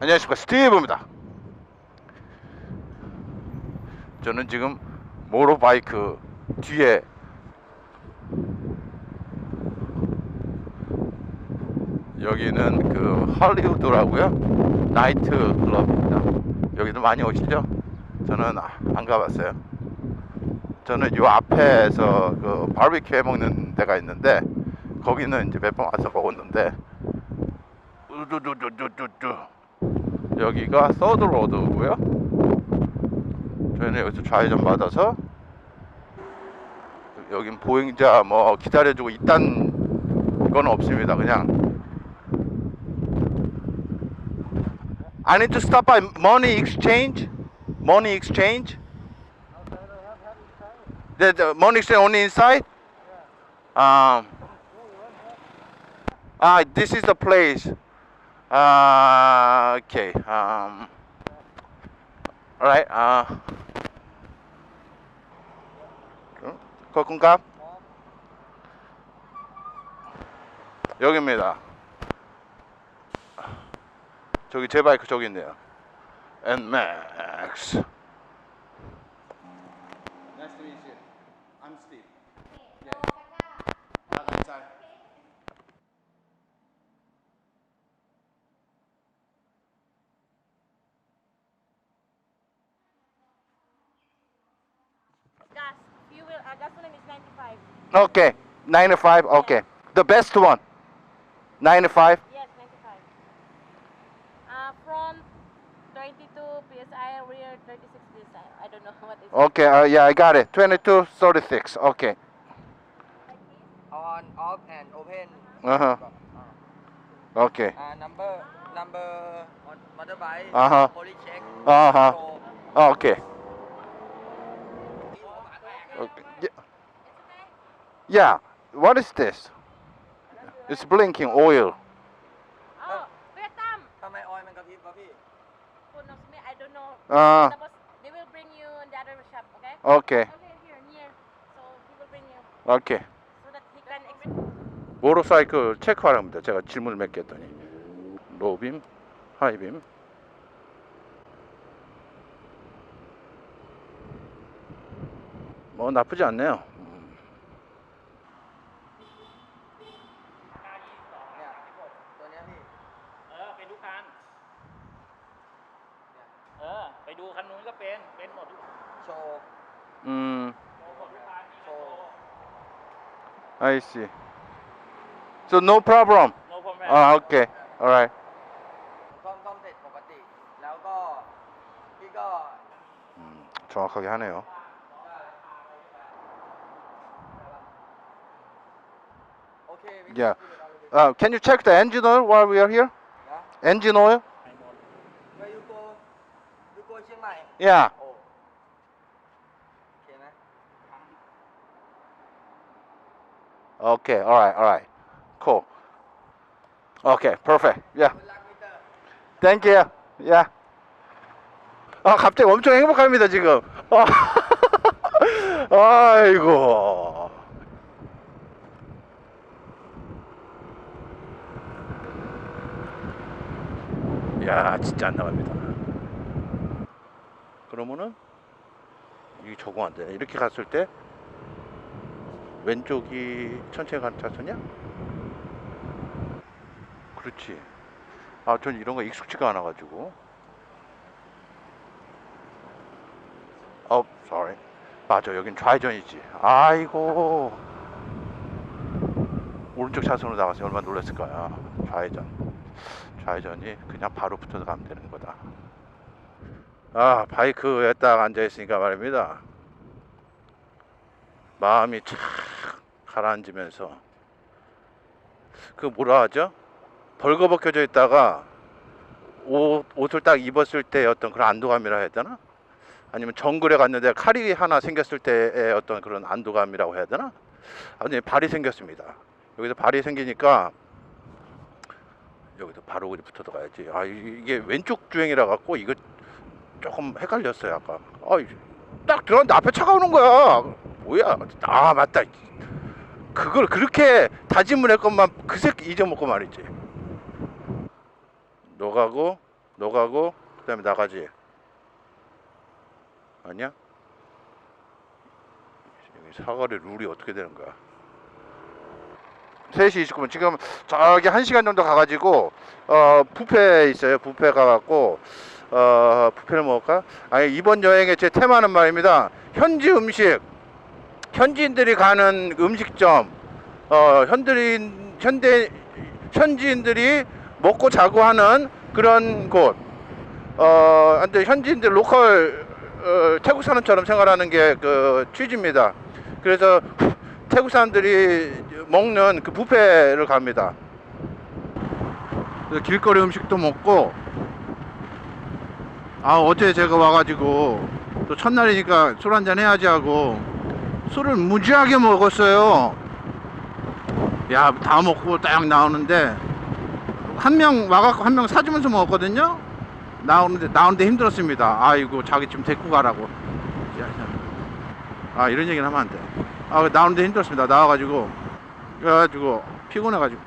안녕하십니까. 스티브입니다. 저는 지금 모로바이크 뒤에 여기는 그 할리우드라고요? 나이트 클럽입니다. 여기도 많이 오시죠? 저는 아- 안 가봤어요. 저는 요 앞에서 그 바비큐 해 먹는 데가 있는데 거기는 이제 몇 번 와서 먹었는데 우두두두두두두 여기가 서드 로드고요. 저희는 여기서 좌회전 받아서 여긴 보행자 뭐 기다려주고 이딴 건 없습니다. 그냥 I need to stop by money exchange. Money exchange. The, the money exchange only inside. Um. Ah, this is the place. Uh, okay. Um. All right. Uh. 거kun값 여기입니다. 저기 제 바이크 저기 있네요. Nmax. Nice to meet you. I'm Steve. Yeah. Fuel, uh, gasoline is 95. Okay, 95. Okay, the best one. 95. Yes, 95. Uh, front 22 psi, rear 36 psi. I don't know what is. Okay, uh, yeah, I got it. 22, 36. Okay. on, off, and open. Uh huh. Okay. Uh, number, number on motorbike. Uh-huh. Police check. Uh huh. So, Okay. Okay. yeah. What is this? It's blinking oil. Oh, Vietnam! ทำไมออยล์มันกระพริบวะพี่ Who knows me? I don't know. Uh, Tapos, they will bring you in the other shop, okay? okay. Okay, here, near. So, he will bring you Okay. so that he can explain. 모tor사이클 체크하랍니다. 제가 질문을 몇 개 했더니 로빔, 하이빔. 뭐 나쁘지 않네요. ดูคันนู้นก็เป็น เป็นหมดทุก โชว์ 음, โชว์หมดทุกคันมี โช โช ว์ ว์ I see. So no problem. no problem Ah, okay. All right. ซ่อมซ่อมเสร็จปกติ แล้วก็พี่ก็ 음, 정확하게 하네요. โอเควิ Yeah. Uh, can you check the engine oil while we are here? นะ Engine oil? Yeah. Oh. Can I? Okay. All right. All right. Cool. Okay. Perfect. Yeah. Thank you. Yeah. 아 갑자기 엄청 행복합니다 지금. 아, 아이고. 야 진짜 안 나갑니다. 그러면은 이게 적응 안 되네. 이렇게 갔을 때 왼쪽이 천천히 가는 차선이야? 그렇지. 아, 전 이런 거 익숙지가 않아 가지고. 어, sorry. 맞아, 여긴 좌회전이지. 아이고. 오른쪽 차선으로 나가서 얼마나 놀랐을 거야. 좌회전. 좌회전이 그냥 바로 붙어서 가면 되는 거다. 아, 바이크에 딱 앉아있으니까 말입니다. 마음이 착 가라앉으면서. 그 뭐라 하죠? 벌거벗겨져 있다가 옷, 옷을 딱 입었을 때 어떤 그런 안도감이라 해야 되나? 아니면 정글에 갔는데 칼이 하나 생겼을 때의 어떤 그런 안도감이라고 해야 되나? 아니 발이 생겼습니다. 여기서 발이 생기니까 여기서 바로 붙어 들어가야지. 아 이- 이게 왼쪽 주행이라 갖고 이거 조금 헷갈렸어요 아까. 아딱 들어갔는데 앞에 차가 오는 거야. 뭐야? 아 맞다. 그걸 그렇게 다짐을 했건만 그새 잊어먹고 말이지. 너 가고 너 가고 그 다음에 나가지. 아니야? 여기 사거리 룰이 어떻게 되는 거야? 3시 29분 지금 저기 1시간 정도 가가지고 어 뷔페 있어요 뷔페 가갖고 어 뷔페를 먹을까? 아니 이번 여행의 제 테마는 말입니다 현지 음식 현지인들이 가는 음식점 어 현대인 현대 현지인들이 먹고 자고 하는 그런 곳 어, 근데 현지인들 로컬 어, 태국 사람처럼 생활하는 게 그 취지입니다. 그래서 태국 사람들이 먹는 그 뷔페를 갑니다. 길거리 음식도 먹고 아 어제 제가 와가지고 또 첫날이니까 술 한잔 해야지 하고 술을 무지하게 먹었어요. 야 다 먹고 딱 나오는데 한 명 와갖고 한 명 사주면서 먹었거든요. 나오는데 나오는데 힘들었습니다. 아이고 자기 좀 데리고 가라고. 아 이런 얘기는 하면 안 돼. 아 나오는데 힘들었습니다. 나와가지고 그래가지고 피곤해가지고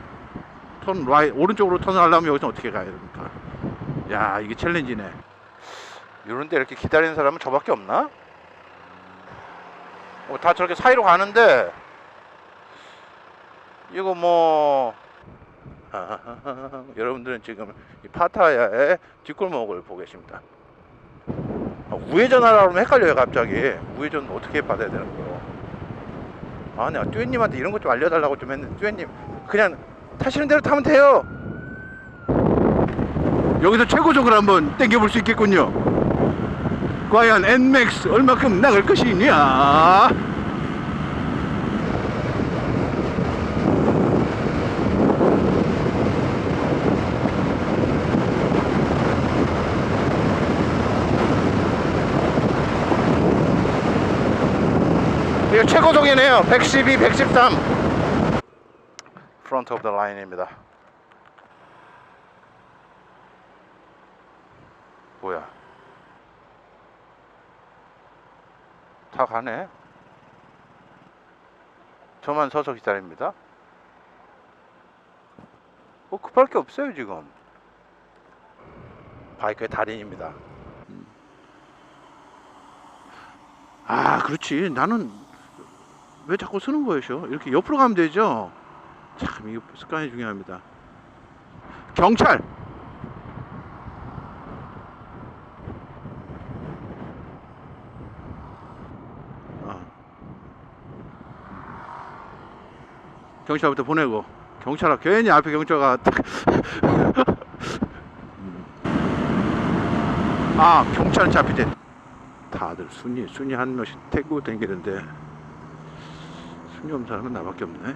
턴 라이 오른쪽으로 턴을 하려면 여기서 어떻게 가야 됩니까? 야 이게 챌린지네. 이런데 이렇게 기다리는 사람은 저밖에 없나? 어, 다 저렇게 사이로 가는데 이거 뭐. 여러분들은 지금 이 파타야의 뒷골목을 보고 계십니다. 아, 우회전하라 그러면 헷갈려요 갑자기. 우회전 어떻게 받아야 되는 거요? 아, 내가 뚜엔님한테 이런 것 좀 알려달라고 좀 했는데 뚜엔님 그냥 타시는 대로 타면 돼요. 여기서 최고속으로 한번 땡겨볼 수 있겠군요. 과연 엔맥스 얼마큼 나갈 것이냐? 이거 최고속이네요. 112, 113. 프론트 오브 더 라인입니다. 뭐야? 다 가네. 저만 서서 기다립니다. 뭐 급할 게 없어요 지금. 바이크의 달인입니다. 아 그렇지 나는 왜 자꾸 쓰는 거예요? 이렇게 옆으로 가면 되죠. 참 이게 습관이 중요합니다. 경찰. 경찰부터 보내고 경찰아 괜히 앞에 경찰가 딱 아 경찰 잡히대. 다들 순위 순위 한 명씩 태고 다니는데 순위 없는 사람은 나밖에 없네